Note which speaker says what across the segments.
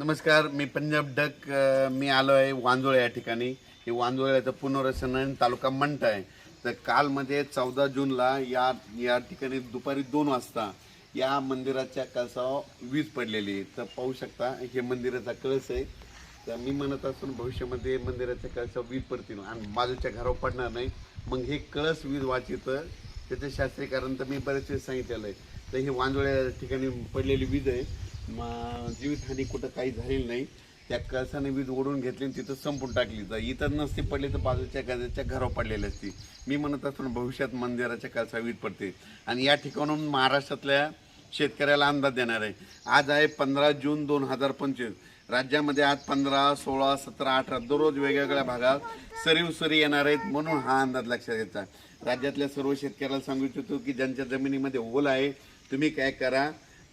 Speaker 1: नमस्कार मी पंजाब डक मी आलो आहे वांजोळे या ठिकाणी. हे वांजोळ्याचं पुनर्वसन तालुका मंठ आहे. तर कालमध्ये चौदा जूनला या या ठिकाणी दुपारी दोन वाजता या मंदिराच्या कळसावर वीज पडलेली आहे. तर पाहू शकता हे मंदिराचा कळस आहे. तर मी म्हणत असून भविष्यामध्ये मंदिराच्या कळसावर वीज पडतील आणि बाजूच्या घरावर पडणार नाही. मग हे कळस वीज वाचितं त्याचं शास्त्रीय कारण तर मी बरेच वेळेस सांगितलेलं आहे. तर हे वांजोळ्या ठिकाणी पडलेली वीज आहे. मग जीवितहानी कुठं काही झालेली नाही. त्या कळसाने वीज ओढून घेतली आणि तिथं संपून टाकली. तर इतर नसती पडली तर बाजूच्या गजाच्या घरावर पडलेली असती. मी म्हणत असतो भविष्यात मंदिराच्या कळसा वीज पडते. आणि या ठिकाणून महाराष्ट्रातल्या शेतकऱ्याला अंदाज देणार आहे. आज आहे पंधरा जून दोन हजार पंचवीस. राज्यामध्ये आज पंधरा सोळा सतरा अठरा दररोज वेगवेगळ्या भागात सरीव सरी येणार आहेत म्हणून हा अंदाज लक्षात घ्यायचा राज्यातल्या सर्व शेतकऱ्याला सांगू इच्छितो की ज्यांच्या जमिनीमध्ये ओल आहे तुम्ही काय करा.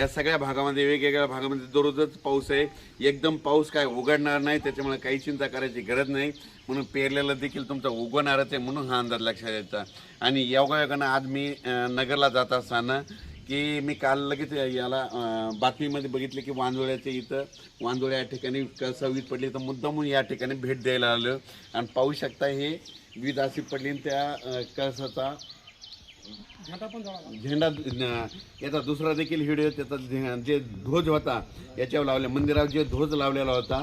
Speaker 1: या सगळ्या भागामध्ये वेगवेगळ्या भागामध्ये दररोजच पाऊस आहे. एकदम पाऊस काय उघडणार नाही त्याच्यामुळे काही चिंता करायची गरज नाही. म्हणून पेरलेलं देखील तुमचा उगवणारच आहे म्हणून हा अंदाज लक्षात यायचा आणि योगायोगानं आज मी नगरला जात असताना की मी काल लगेच याला बातमीमध्ये बघितले की वांजोळ्याच्या इथं वांजोळ्या या ठिकाणी कसा पडली तर मुद्दामून या ठिकाणी भेट द्यायला आलं. आणि पाहू शकता हे वीज अशी पडली आणि त्या कळसाचा झेंडा याचा दुसरा देखील व्हिडिओ त्याचा जे ध्वज होता याच्यावर लावले. मंदिरावर जे ध्वज लावलेला होता